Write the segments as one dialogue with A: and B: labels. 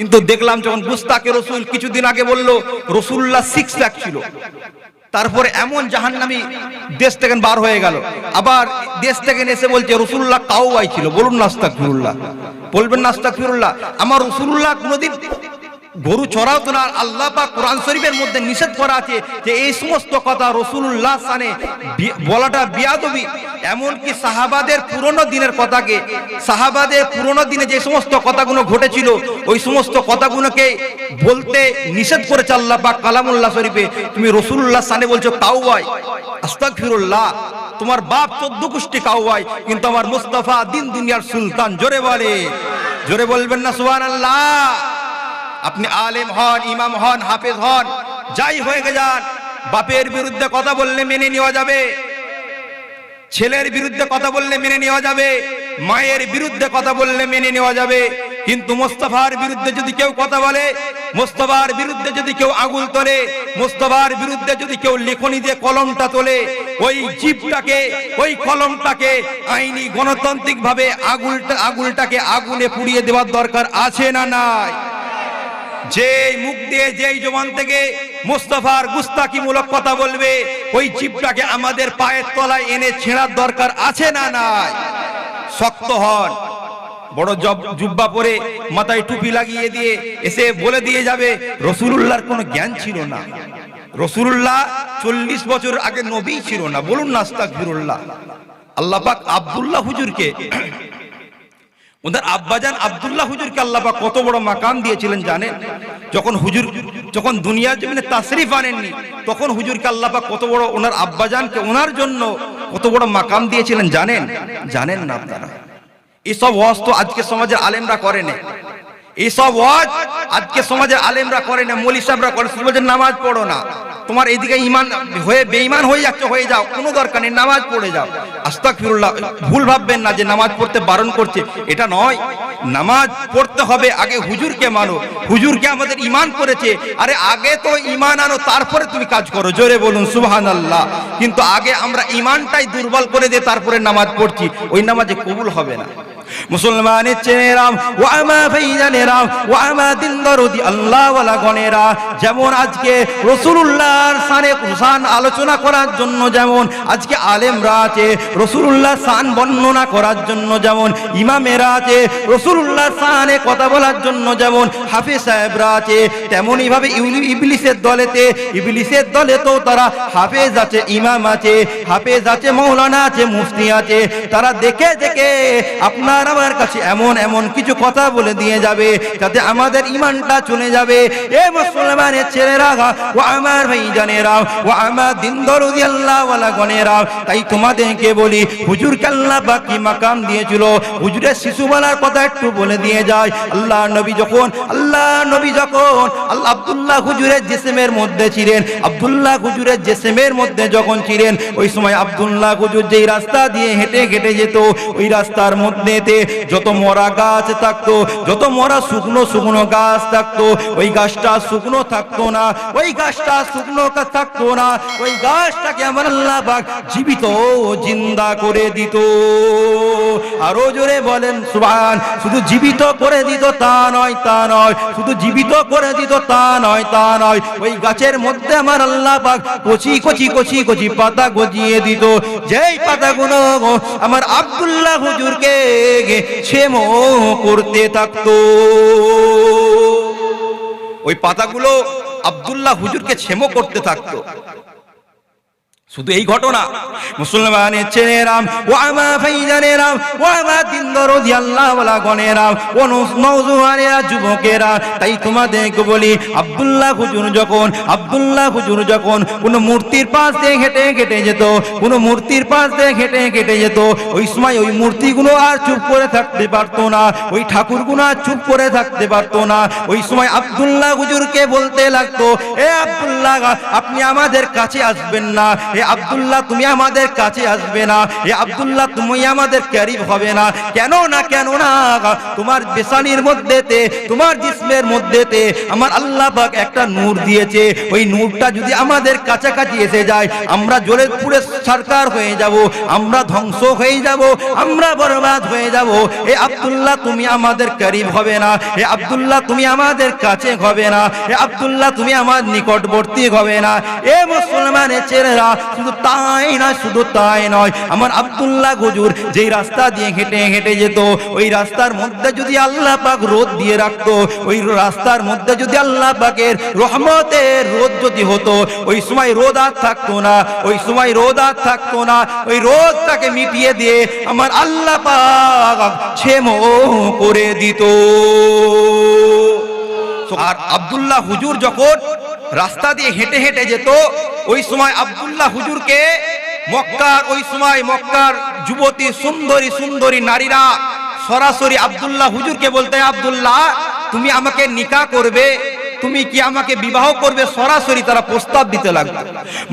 A: কিন্তু দেখলাম যখন গুস্তাকে রসুল কিছুদিন আগে বলল, রসুল্লাহ সিক্স প্যাক ছিল। তারপরে এমন জাহান্নামি দেশ থেকে বার হয়ে গেল। আবার দেশ থেকে এসে বলছে, রসুল্লাহ কাউয়াই ছিল। বলুন নাস্তাক ফিরুল্লাহ বলবেন নাস্তাক ফিরুল্লাহ আমার রসুল্লাহ কোনোদিন গরু চড়াও তো না আল্লাহ পাক কোরআন শরীফের মধ্যে নিষেধ করা আছে যে এই সমস্ত কথা রসুল্লাহ সানে বলাটা বিয়াদবি। এমনকি সাহাবাদের পুরনো দিনের কথাকে, সাহাবাদের পুরনো দিনে যে সমস্ত কথাগুলো ঘটেছিল, ওই সমস্ত কথাগুলোকে বলতে নিষেধ করেছে আল্লাহ পাক কালামুল্লাহ শরীফে। তুমি রসুল্লাহ সানে বলছো কাউয়াই আস্তাক ফিরুল্লাহ তোমার বাপ চোদ্দ গোষ্ঠী কাউয়াই, কিন্তু আমার মুস্তাফা দিন দুনিয়ার সুলতান, জোরে বলে। জোরে বলবেন না সুহান আল্লাহ আপনি আলেম হন, ইমাম হন, হাফেজ হন, যাই হয়ে যান। বাপের বিরুদ্ধে কথা বললে মেনে নেওয়া যাবে। ছেলের বিরুদ্ধে কথা বললে মেনে নেওয়া যাবে। মায়ের বিরুদ্ধে কথা বললে মেনে নেওয়া যাবে। কিন্তু মোস্তফার বিরুদ্ধে যদি কেউ কথা বলে, মোস্তফার বিরুদ্ধে যদি কেউ আগুল তোলে, মোস্তফার বিরুদ্ধে যদি কেউ লেখনি দিয়ে কলমটা তোলে, ওই জিপটাকে ওই কলমটাকে আইনি গণতান্ত্রিক ভাবে আগুলটা আগুলটাকে আগুনে পুড়িয়ে দেওয়ার দরকার আছে না নাই? যেই মুখ দিয়ে যেই জবান থেকে মুস্তফার গুস্তাকিমূলক কথা বলবে, ওই চিপটাকে আমাদের পায়ের তলায় এনে ছেঁড়ার দরকার আছে না নাই? শক্ত হন। বড় জব- জুব্বা পরে মাথায় টুপি লাগিয়ে দিয়ে এসে বলে দিয়ে যাবে, রসুলুল্লাহর কোনো জ্ঞান ছিল না। রসুলুল্লাহ চল্লিশ বছর আগে নবী ছিল না। বলুন নাস্তাক আল্লাহ পাক আব্দুল্লাহ হুজুরকে ওদের আব্বাজান আবদুল্লাহ হুজুরকে আল্লাহ পাক কত বড় মাকাম দিয়েছিলেন জানেন? যখন হুজুর, যখন দুনিয়ার জমিনে তাশরিফ আনেননি, তখন হুজুরকে আল্লাহ বা কত বড় ওনার আব্বাজানকে ওনার জন্য কত বড় মাকাম দিয়েছিলেন জানেন? জানেন না আপনারা। এসব অস্ত আজকে সমাজের আলেমরা করে না এইসব ওয়াজ আজকে সমাজের আলেমরা করে না, মলি সাহেবরা করে শুধু নামাজ পড়ো না। তোমার এদিকে ইমান হয়ে, বেঈমান হয়ে যাচ্ছে, হয়ে যাও, কোনো দরকার নেই, নামাজ পড়ে যাও। আস্তাক ফিরুল্লাহ ভুল ভাববেন না যে নামাজ পড়তে বারণ করছে, এটা নয়। নামাজ পড়তে হবে, আগে হুজুরকে মানো। হুজুরকে আমাদের ইমান করেছে, আরে আগে তো ইমান আনো, তারপরে তুমি কাজ করো, জোরে বলুন সুবহান আল্লাহ কিন্তু আগে আমরা ইমানটাই দুর্বল করে দিয়ে তারপরে নামাজ পড়ছি, ওই নামাজে কবুল হবে না। মুসলমানের চেনেরাম ও আমা ভাইজানেরাম ও আমা দিন দরদি আল্লাহ ওয়ালা গণেরা। যেমন আজকে রসুলুল্লাহর সানে শান আলোচনা করার জন্য যেমন, আজকে আলেমরা আছে রসুলুল্লাহ শান বর্ণনা করার জন্য যেমন, ইমামেরা আছে, রসুলুল্লাহর শানে কথা বলার জন্য যেমন, হাফিজ সাহেবরা আছে তেমনই ভাবে ইউলি- ইবলিসের দলেতে, ইবলিসের দলে তো তারা হাফেজ আছে, ইমাম আছে, হাফেজ আছে, মৌলানা আছে, মুফতি আছে। তারা দেখে দেখে আপনার আমার কাছে এমন এমন কিছু কথা বলে দিয়ে যাবে যাতে আমাদের ইমানটা চলে যাবে। এ মুসলমানের ছেলেরা ও আমার ভাই ও আমার দিন দরদি আল্লাহ ওয়ালা গণেরা তাই তোমাদেরকে বলি হুজুর কাল্লা বাকি মাকাম দিয়েছিল? হুজুরের শিশুবেলার কথা একটু বলে দিয়ে যায়। আল্লাহ নবী যখন আল্লাহ নবী যখন, আল্লাহ আব্দুল্লাহ হুজুরের জেসেমের মধ্যে ছিলেন, আব্দুল্লাহ হুজুরের জেসেমের মধ্যে যখন ছিলেন, ওই সময় আব্দুল্লাহ হুজুর যেই রাস্তা দিয়ে হেঁটে হেঁটে যেত, ওই রাস্তার মধ্যেতে যত মরা গাছ থাকতো, যত মরা শুকনো শুকনো গাছ থাকতো, ওই গাছটা শুকনো থাকতো না, ওই গাছটা শুকনো থাকতো না, ওই গাছটাকে আমার আল্লাহ পাক জীবিত জিন্দা করে দিত। আরও জোরে বলেন, সুবহান, শুধু জীবিত করে দিত তা নয় তা নয়, শুধু জীবিত করে দিত তা নয় তা নয়, ওই গাছের মধ্যে আমার আল্লাহ পাক কচি কচি কচি কচি পাতা গজিয়ে দিত। যেই পাতাগুলো আমার আব্দুল্লাহ হুজুরকে ছেমো করতে থাকতো। ওই পাতাগুলো আবদুল্লাহ হুজুরকে ছেমো করতে থাকতো। শুধু এই ঘটনা। মুসলমানের ছেলেরাম ও আমা ভাইজানেরাম ও আমা দিন দরদি আল্লাহ ওয়ালা গণেরাম ও নৌজওয়ানেরা যুবকেরা, তাই তোমাদেরকে বলি, আব্দুল্লাহ হুজুর যখন, আব্দুল্লাহ হুজুর যখন কোন মূর্তির পাশ দিয়ে হেঁটে হেঁটে যেত, কোন মূর্তির পাশ দিয়ে হেঁটে হেঁটে যেত, ওই সময় ওই মূর্তিগুলো আর চুপ করে থাকতে পারতো না, ওই ঠাকুরগুলো আর চুপ করে থাকতে পারতো না, ওই সময় আব্দুল্লাহ হুজুরকে বলতে লাগতো, এ আব্দুল্লাহ, আপনি আমাদের কাছে আসবেন না এ আব্দুল্লাহ, তুমি আমাদের কাছে আসবে না। এ আব্দুল্লাহ, তুমি আমাদের ক্যারিব হবে না। কেন না কেন না? তোমার বেসানির মধ্যেতে, তোমার জিসমের মধ্যেতে আমার আল্লাহ পাক একটা নূর দিয়েছে। ওই নূরটা যদি আমাদের কাছাকাছি এসে যায়, আমরা জ্বলে পুড়ে সরকার হয়ে যাব, আমরা ধ্বংস হয়ে যাব, আমরা বরবাদ হয়ে যাব। এ আব্দুল্লাহ, তুমি আমাদের করিব হবে না। এ আব্দুল্লাহ, তুমি আমাদের কাছে হবে না। এ আব্দুল্লাহ, তুমি আমার নিকটবর্তী হবে না। এ মুসলমানের ছেলেরা শুধু তাই নয়, শুধু তাই নয়। আমার আব্দুল্লাহ গুজুর যেই রাস্তা দিয়ে হেঁটে হেঁটে যেত, ওই রাস্তার মধ্যে যদি আল্লাহ পাক রোদ দিয়ে রাখতো, ওই রাস্তার মধ্যে যদি আল্লাহ পাকের রহমতের রোদ যদি হতো, ওই সময় রোদ আর থাকতো না, ওই সময় রোদ আর থাকতো না, ওই রোদটাকে মিটিয়ে দিয়ে আমার আল্লাহ পাক ছেমো করে দিত। আর আব্দুল্লাহ হুজুর যখন রাস্তা দিয়ে হেঁটে হেঁটে যেত। ওই সময় আব্দুল্লাহ হুজুরকে মক্কার, ওই সময় মক্কার যুবতী, সুন্দরী সুন্দরী নারীরা সরাসরি আব্দুল্লাহ হুজুরকে বলতে, আবদুল্লাহ, তুমি আমাকে নিকা করবে তুমি কি আমাকে বিবাহ করবে? সরাসরি তারা প্রস্তাব দিতে লাগবে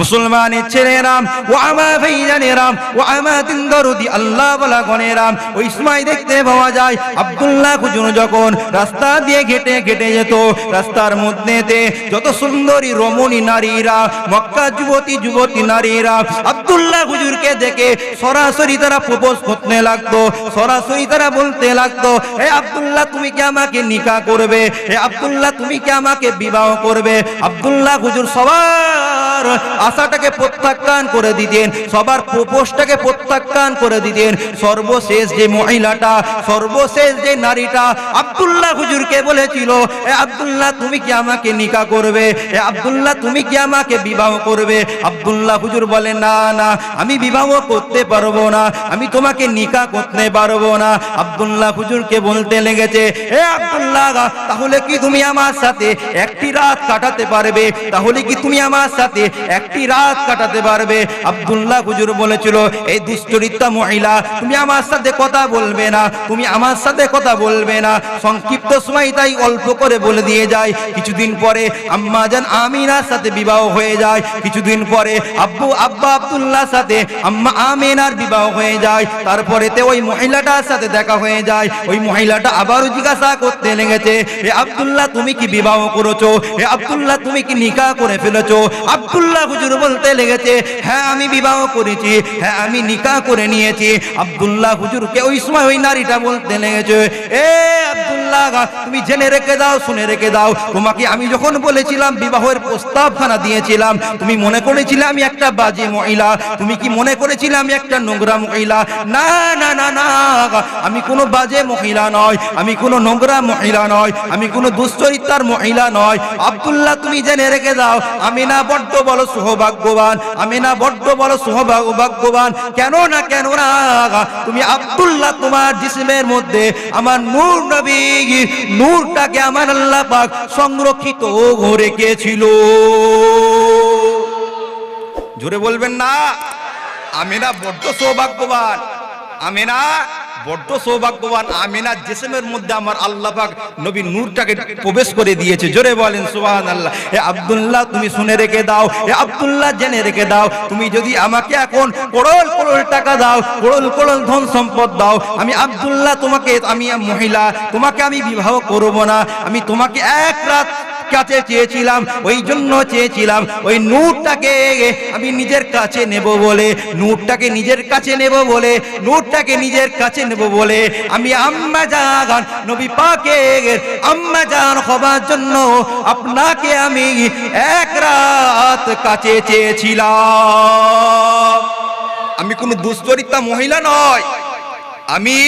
A: মুসলমানের ছেলেরাম, ও আমা ভাইজানেরাম, ও আমা দিনদরদি আল্লাহ বলা গণেরাম, ওই সময় দেখতে পাওয়া যায়, আব্দুল্লাহ হুজুর যখন রাস্তা দিয়ে ঘেটে ঘেটে যেত, রাস্তার মধ্যেতে যত সুন্দরী রমণী নারীরা, মক্কা যুবতী যুবতী নারীরা, আব্দুল্লাহ হুজুরকে দেখে সরাসরি তারা প্রপোজ করতে লাগতো, সরাসরি তারা বলতে লাগতো, হে আব্দুল্লাহ, তুমি কি আমাকে নিকা করবে? হে আব্দুল্লাহ, তুমি কি আমাকে বিবাহ করবে। আব্দুল্লাহ হুজুর সবার আশাটাকে প্রত্যাখ্যান করে দিতেন, সবার প্রপোজটাকে প্রত্যাখ্যান করে দিতেন। সর্বশেষ যে মহিলাটা, সর্বশেষ যে নারীটা আব্দুল্লাহ হুজুরকে বলেছিল, এ আব্দুল্লাহ, তুমি কি আমাকে নিকা করবে? এ আব্দুল্লাহ, তুমি কি আমাকে বিবাহ করবে? আব্দুল্লাহ হুজুর বলে, না না, আমি বিবাহ করতে পারব না, আমি তোমাকে নিকা করতে পারব না। আব্দুল্লাহ হুজুরকে বলতে লেগেছে, এ আব্দুল্লাহ, তাহলে কি তুমি আমার সাথে একটি রাত কাটাতে পারবে, তাহলে কি তুমি আমার সাথে একটি রাত কাটাতে পারবে? আব্দুল্লাহ হুজুর বলেছিল, এই দুশ্চরিত্রা মহিলা, তুমি আমার সাথে কথা বলবে না, তুমি আমার সাথে কথা বলবে না। সংক্ষিপ্ত সময় তাই অল্প করে বলে দিয়ে যায়। কিছুদিন পরে আম্মা জান আমিনার সাথে বিবাহ হয়ে যায়। কিছুদিন পরে আব্বু আব্বা আব্দুল্লাহ সাথে আম্মা আমিনার বিবাহ হয়ে যায়। তারপরে তে ওই মহিলাটার সাথে দেখা হয়ে যায়। ওই মহিলাটা আবারও জিজ্ঞাসা করতে লেগেছে, এ আব্দুল্লাহ, তুমি কি বিবাহ করেছ? এ আব্দুল্লাহ, তুমি কি নিকা করে ফেলেছো? আব্দুল্লাহ হুজুর বলতে লেগেছে হ্যাঁ আমি বিবাহ করেছি হ্যাঁ আমি নিকা করে নিয়েছি। আব্দুল্লাহ হুজুরকে ওই সময় ওই নারীটা বলতে লেগেছে, এ আব্দুল্লাহ, তুমি জেনে রেখে দাও, শুনে রেখে দাও। তোমাকে আমি যখন বলেছিলাম বিবাহের প্রস্তাবখানা দিয়েছিলাম, তুমি মনে করেছিলে আমি একটা বাজে মহিলা? তুমি কি মনে করেছিলে আমি একটা নোংরা মহিলা? না না না না, আমি কোনো বাজে মহিলা নয়, আমি কোনো নোংরা মহিলা নয়, আমি কোনো দুশ্চরিত্রার মহিলা নয়। আব্দুল্লাহ, তুমি জেনে রেখে দাও, আমি না বড্ড বড় সৌভাগ্যবান, আমি না বড্ড বড় সৌভাগ্যবান। কেন না কেন না? তুমি আব্দুল্লাহ তোমার জিসমের মধ্যে, আমার নূর নবী নূরটাকে আমার আল্লাহ পাক সংরক্ষিত রেখেছিল। জোরে বলবেন না? আমি না বড্ড সৌভাগ্যবান, আমি না বড্ড সৌভাগ্যবান, আমিনা জেসেমের মধ্যে আমার আল্লাহ পাক নবী নূরটাকে প্রবেশ করে দিয়েছে। জোরে বলেন সুবহান আল্লাহ এ আব্দুল্লাহ, তুমি শুনে রেখে দাও। এ আব্দুল্লাহ, জেনে রেখে দাও। তুমি যদি আমাকে এখন করল করল টাকা দাও করল করল ধন সম্পদ দাও, আমি আব্দুল্লাহ তোমাকে, আমি মহিলা, তোমাকে আমি বিবাহ করব না। আমি তোমাকে এক রাত কাছে চেয়েছিলাম, ওই জন্য চেয়েছিলাম, ওই নূরটাকে আমি নিজের কাছে নেব বলে, নূরটাকে নিজের কাছে নেব বলে, নূরটাকে নিজের কাছে নেব বলে, আমি আম্মা জান নবী পাকে আম্মা জান হবার জন্য আপনাকে আমি এক রাত কাছে চেয়েছিলাম। আমি কোনো দুশ্চরিত্রা মহিলা নয়, আমি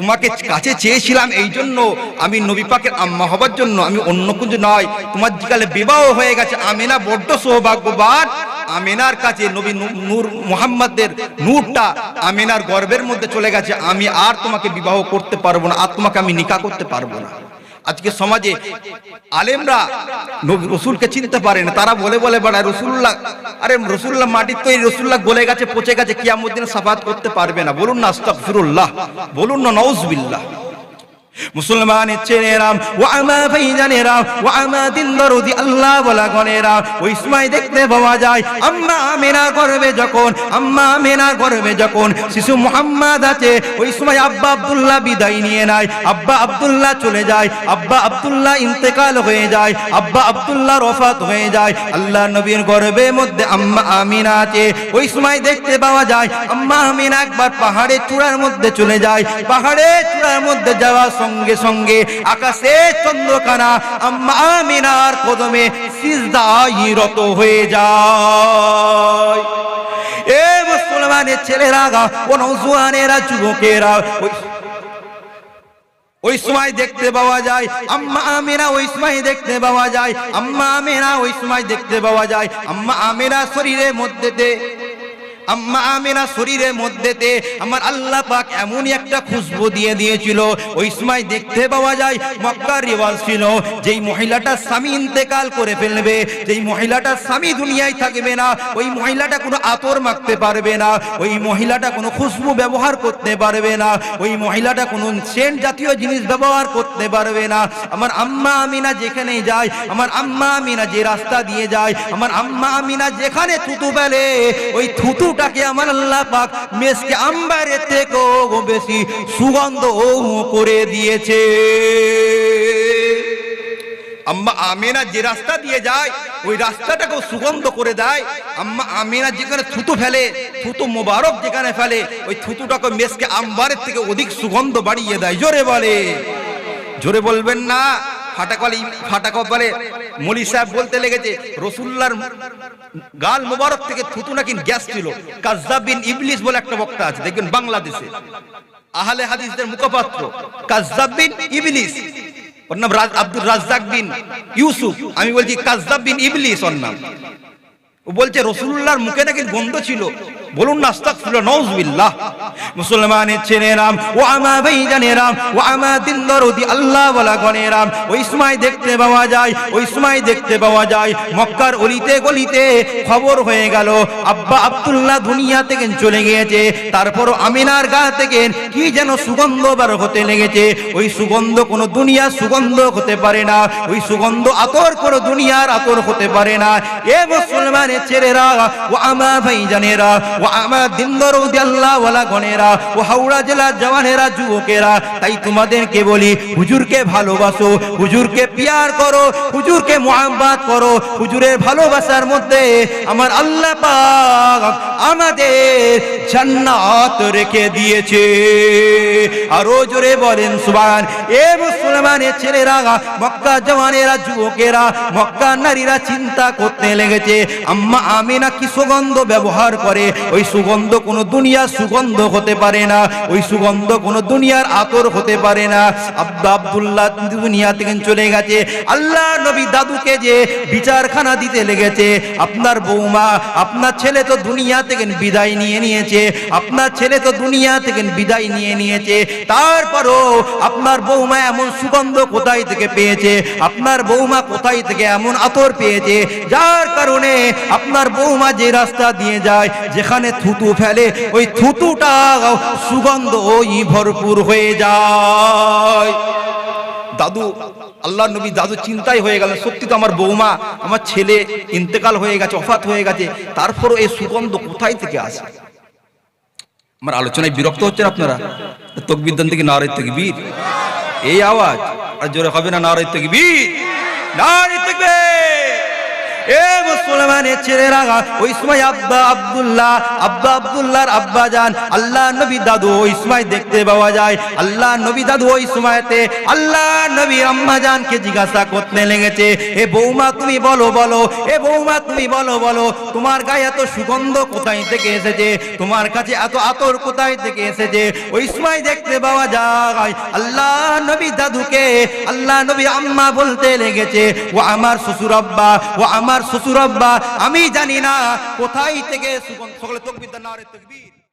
A: তোমাকে কাছে চেয়েছিলাম এই জন্য। আমি নবী পাকের আম্মা হবার জন্য। আমি অন্য কিছু নয়। তোমার জিকালে বিবাহ হয়ে গেছে। আমিনা বড্ড সৌভাগ্যবান। আমিনার কাছে নবী নূর মোহাম্মদের নূরটা আমিনার গর্বের মধ্যে চলে গেছে। আমি আর তোমাকে বিবাহ করতে পারব না। আর তোমাকে আমি নিকা করতে পারব না। আজকে সমাজে আলেমরা রসুলকে চিনতে পারে না। তারা বলে বলে বেড়ায় রসুল্লাহ আরে, রসুল্লাহ মাটির তো এই রসুল্লাহ গলে গেছে, পচে গেছে কিয়ামুদ্দিন সাফাত করতে পারবে না। বলুন না, আস্তাগফিরুল্লাহ। বলুন না নওজবিল্লাহ মুসলমানের ছেলেরা ও আমা ভাইজানেরা ও আমা দিন দরদি আল্লাহ বলা গণেরা ওই সময় দেখতে পাওয়া যায়, আম্মা আমেনা করবে যখন, আম্মা আমেনা করবে যখন শিশু মোহাম্মদ আছে, ওই সময় আব্বা আব্দুল্লাহ বিদায় নিয়ে নেয়। আব্বা আব্দুল্লাহ চলে যায়, আব্বা আব্দুল্লাহ ইন্তেকাল হয়ে যায়, আব্বা আব্দুল্লাহ রফাত হয়ে যায়। আল্লাহ নবীর গর্বের মধ্যে আম্মা আমিনা আছে। ওই সময় দেখতে পাওয়া যায়, আম্মা আমিনা একবার পাহাড়ের চূড়ার মধ্যে চলে যায়। পাহাড়ের চূড়ার মধ্যে যাওয়ার সঙ্গে সঙ্গে আকাশে চন্দ্রকানা আম্মা আমিনার কদমে সিজদাই রত হয়ে যায়। এ মুসলমানের ছেলেরা ও নৌজুয়ানেরা যুবকেরা, ওই সময় দেখতে পাওয়া যায়, আম্মা আমেরা ওই সময় দেখতে পাওয়া যায়, আম্মা আমেরা ওই সময় দেখতে পাওয়া যায়, আম্মা আমেরা শরীরের মধ্যেতে আম্মা আমেরা শরীরের মধ্যেতে আমার আল্লাহ পাক এমনই একটা খুশবু দিয়ে দিয়েছিল। ওই সময় দেখতে পাওয়া যায়, মক্কার রিওয়াজ ছিল, যেই মহিলাটা স্বামী ইন্তেকাল করে ফেলবে, যেই মহিলাটার স্বামী দুনিয়ায় থাকবে না, ওই মহিলাটা কোনো আতর মাখতে পারবে না, ওই মহিলাটা কোনো খুশবু ব্যবহার করতে পারবে না, ওই মহিলাটা কোনো সেন্ট জাতীয় জিনিস ব্যবহার করতে পারবে না। আমার আম্মা আমিনা যেখানে যায়, আমার আম্মা আমিনা যে রাস্তা দিয়ে যায়, আমার আম্মা আমিনা যেখানে থুতু ফেলে, ওই থুতুটাকে আমার আল্লাহ পাক মেসকে আম্বারের থেকেও বেশি সুগন্ধ করে দিয়েছে। আম্মা আমিনা যে রাস্তা দিয়ে যায়, ওই রাস্তাটাকেও সুগন্ধ করে দেয়। আম্মা আমিনা যেখানে থুতু ফেলে, থুতু মোবারক যেখানে ফেলে, ওই থুতুটাকে মেসকে আম্বারের থেকে অধিক সুগন্ধ বাড়িয়ে দেয়। জোরে বলে। জোরে বলবেন না, ফাটাকল ফাটাকল বলে মলি সাহেব বলতে লেগেছে, রসুল্লার গাল মোবারক থেকে থুতু নাকি গ্যাস ছিল। কাজ্জাব বিন ইবলিস বলে একটা বক্তা আছে, দেখবেন বাংলাদেশে। আহলে হাদিসদের মুখপাত্র, কাজ্জাব বিন ইবলিস। ওর নাম আব্দুল রাজ্জাক বিন ইউসুফ। আমি বলছি কাজ্জাব বিন ইবলিস ওর নাম। ও বলছে রসুল্লাহর মুখে নাকি গন্ধ ছিল। বলুন না, আস্তাগফিরুল্লাহ নাউজুবিল্লাহ মুসলমানের ছেলেরাম, ও আমা ভাইজানেরাম ও আমা দিন দরদি আল্লাহ বলা গণেরাম। ওই সময় দেখতে পাওয়া যায়, ওই সময় দেখতে পাওয়া যায়, মক্কার অলিতে গলিতে খবর হয়ে গেল, আব্বা আব্দুল্লাহ দুনিয়া থেকে চলে গিয়েছে, তারপর আমিনার গা থেকে কি যেন সুগন্ধ বার হতে লেগেছে। ওই সুগন্ধ কোনো দুনিয়ার সুগন্ধ হতে পারে না, ওই সুগন্ধ আতর কোনো দুনিয়ার আতর হতে পারে না। এ মুসলমানের ছেলেরা, ও আমা ভাইজানেরা ও আমার দিনদর আল্লাহ ওয়ালা গণেরা, ও হাওড়া জেলার জওয়ানেরা, যুবকেরা, তাই তোমাদেরকে বলি, হুজুরকে ভালোবাসো, হুজুরকে পিয়ার করো, হুজুরকে মোহাম্মত করো, হুজুরের ভালোবাসার মধ্যে আমার আল্লাহ পাক আমাদের জান্নাত রেখে দিয়েছে। আরও জোরে বলেন সুবান এ মুসলমানের ছেলেরা, মক্কা জওয়ানেরা, যুবকেরা, মক্কা নারীরা চিন্তা করতে লেগেছে, আম্মা আমিনা কি সুগন্ধ ব্যবহার করে? ওই সুগন্ধ কোনো দুনিয়ার সুগন্ধ হতে পারে না, ওই সুগন্ধ কোনো দুনিয়ার আতর হতে পারে না। আব্দা আব্দুল্লাহ দুনিয়া থেকে চলে গেছে। আল্লাহ নবী দাদুকে যে বিচারখানা দিতে লেগেছে, আপনার বৌমা, আপনার ছেলে তো দুনিয়া থেকে বিদায় নিয়ে নিয়েছে। আপনার ছেলে তো দুনিয়া থেকে বিদায় নিয়ে নিয়েছে, তারপরও আপনার বৌমা এমন সুগন্ধ কোথায় থেকে পেয়েছে, আপনার বৌমা কোথায় থেকে এমন আতর পেয়েছে, যার কারণে আপনার বৌমা যে রাস্তা দিয়ে যায়, যেখানে থুতু ফেলে, ওই থুতুটা সুগন্ধ ওই ভরপুর হয়ে যায়। দাদু, আল্লাহ নবী দাদু চিন্তাই হয়ে গেল সত্যি তো আমার বৌমা, আমার ছেলে ইন্তেকাল হয়ে গেছে, অফাত হয়ে গেছে, তারপরও এই সুগন্ধ কোথায় থেকে আসে? আমার আলোচনায় বিরক্ত হচ্ছেন আপনারা? তকবির দান থেকে নারায় তকবীর। এই আওয়াজ, আর জোরে হবে না নারায় তকবীর? নারায় মুসলমানের ছেলেরা আব্বা আব্বা আব্বা জান, আল্লাহ নবী দাদু ওই সময় দেখতে পাওয়া যায়। আল্লাহ নবী দাদু ওই সময়তে, আল্লাহ নবী আম্মা জিজ্ঞাসা করতে লেগেছে, এ বৌমা তুমি বলো বলো, এ বৌমা তুমি বলো বলো, তোমার গায়ে এত সুগন্ধ কোথায় থেকে এসেছে? তোমার কাছে এত আতর কোথায় থেকে এসেছে? ওই সময় দেখতে পাওয়া যায়, আল্লাহ নবী দাদুকে, আল্লাহ নবী আম্মা বলতে লেগেছে, ও আমার শ্বশুর আব্বা, ও আমার শ্বশুর আব্বা আমি জানি না কোথায় থেকে সকলে তকবির না তকবীর।